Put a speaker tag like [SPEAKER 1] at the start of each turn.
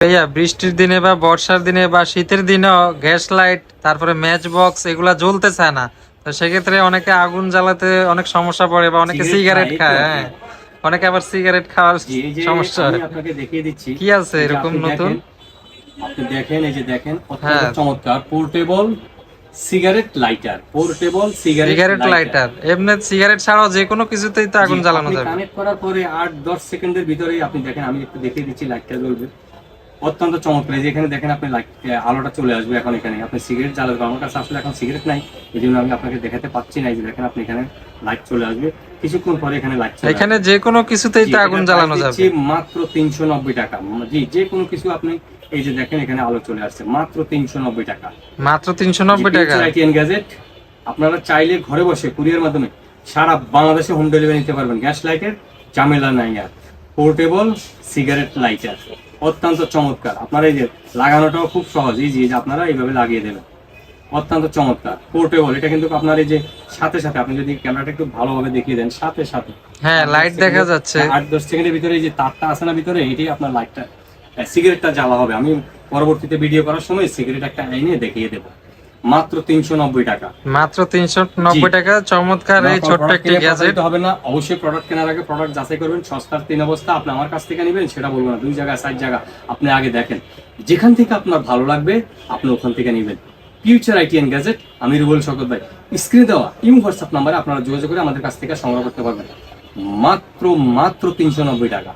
[SPEAKER 1] ভাইয়া বৃষ্টির দিনে বা বর্ষার দিনে বা শীতের দিনেও গ্যাস লাইট তারপরে ম্যাচ বক্স এগুলা জ্বলতে চায় না। তো সেক্ষেত্রে অনেকে আগুন জ্বালাতে অনেক সমস্যা পড়ে বা অনেকে সিগারেট
[SPEAKER 2] খায়।
[SPEAKER 1] হ্যাঁ। অনেকে আবার সিগারেট খাওয়ার সমস্যা হয়।
[SPEAKER 2] আপনাকে দেখিয়ে দিচ্ছি।
[SPEAKER 1] কি আছে এরকম নতুন?
[SPEAKER 2] আপনি দেখেন এই যে দেখেন অত্যন্ত
[SPEAKER 1] হ্যাঁ।
[SPEAKER 2] চমৎকার portable cigarette lighter portable cigarette
[SPEAKER 1] lighter এমনি সিগারেট ছাড়াও যে কোনো কিছুতেই তো আগুন জ্বালানো যাবে।
[SPEAKER 2] কানেক্ট করার পরে আট দশ সেকেন্ডের ভিতরেই আপনি দেখেন আমি একটু দেখিয়ে দিচ্ছি লাইটটা জ্বলবে। অত্যন্ত চমৎকার। যে এখানে দেখেন আপনি আলোটা চলে আসবে এখন এখানে। আপনি সিগারেট জ্বালাবেন আমার কাছে আসলে এখন সিগারেট নাই। এই জন্য আমি আপনাকে দেখাতে পাচ্ছি না। এই যে দেখেন আপনি এখানে লাইট চলে আসবে। কিছুক্ষণ পরে এখানে লাইট চলে
[SPEAKER 1] এখানে যে কোনো কিছুতেই তো আগুন জ্বালানো যাবে।
[SPEAKER 2] মাত্র তিনশো নব্বই টাকা। জি যে কোনো কিছু আপনি এই যে দেখেন এখানে আলো চলে আসছে। মাত্র তিনশো নব্বই টাকা।
[SPEAKER 1] মাত্র তিনশো নব্বই টাকা?
[SPEAKER 2] আইটিএন গ্যাজেট আপনারা চাইলে ঘরে বসে কুরিয়ার মাধ্যমে সারা বাংলাদেশে হোম ডেলিভারি নিতে পারবেন। গ্যাস লাইটের ঝামেলা নাই আর। পোর্টেবল সিগারেট লাইটার অত্যন্ত চমৎকার। আপনার এই যে লাগানোটাও খুব সহজ ইজি যে আপনারা এইভাবে লাগিয়ে দেবেন। অত্যন্ত চমৎকার পোর্টেবল এটা কিন্তু আপনার এই যে সাথে সাথে আপনি যদি ক্যামেরাটা একটু ভালোভাবে দেখিয়ে দেন সাথে সাথে।
[SPEAKER 1] হ্যাঁ লাইট দেখা যাচ্ছে।
[SPEAKER 2] আট দশ সেকেন্ডের ভিতরে এই যে তারটা আছে না ভিতরে এটি আপনার লাইটটা সিগারেটটা জ্বালা হবে। আমি পরবর্তীতে ভিডিও করার সময় সিগারেট একটা এনে দেখিয়ে দেবো। মাত্র তিনশো নব্বই টাকা।
[SPEAKER 1] মাত্র তিনশো নব্বই টাকা চমৎকার এই ছোট্ট একটি গ্যাজেট
[SPEAKER 2] হবে না অবশ্যই প্রোডাক্ট কেনার আগে প্রোডাক্ট যাচাই করবেন সস্তার তিন অবস্থা আপনি আমার কাছ থেকে নেবেন সেটা বলব না দুই জায়গা চার জায়গা আপনি আগে দেখেন। যেখান থেকে আপনার ভালো লাগবে আপনি ওখান থেকে নেবেন। ফিউচার আইটিএন গ্যাজেট আমি রুবল শকত ভাই। স্ক্রিনে দেওয়া ইম হোয়াটসঅ্যাপ নাম্বারে আপনারা যোগাযোগ করে আমাদের কাছ থেকে সংগ্রহ করতে পারবেন। মাত্র মাত্র তিনশো নব্বই টাকা।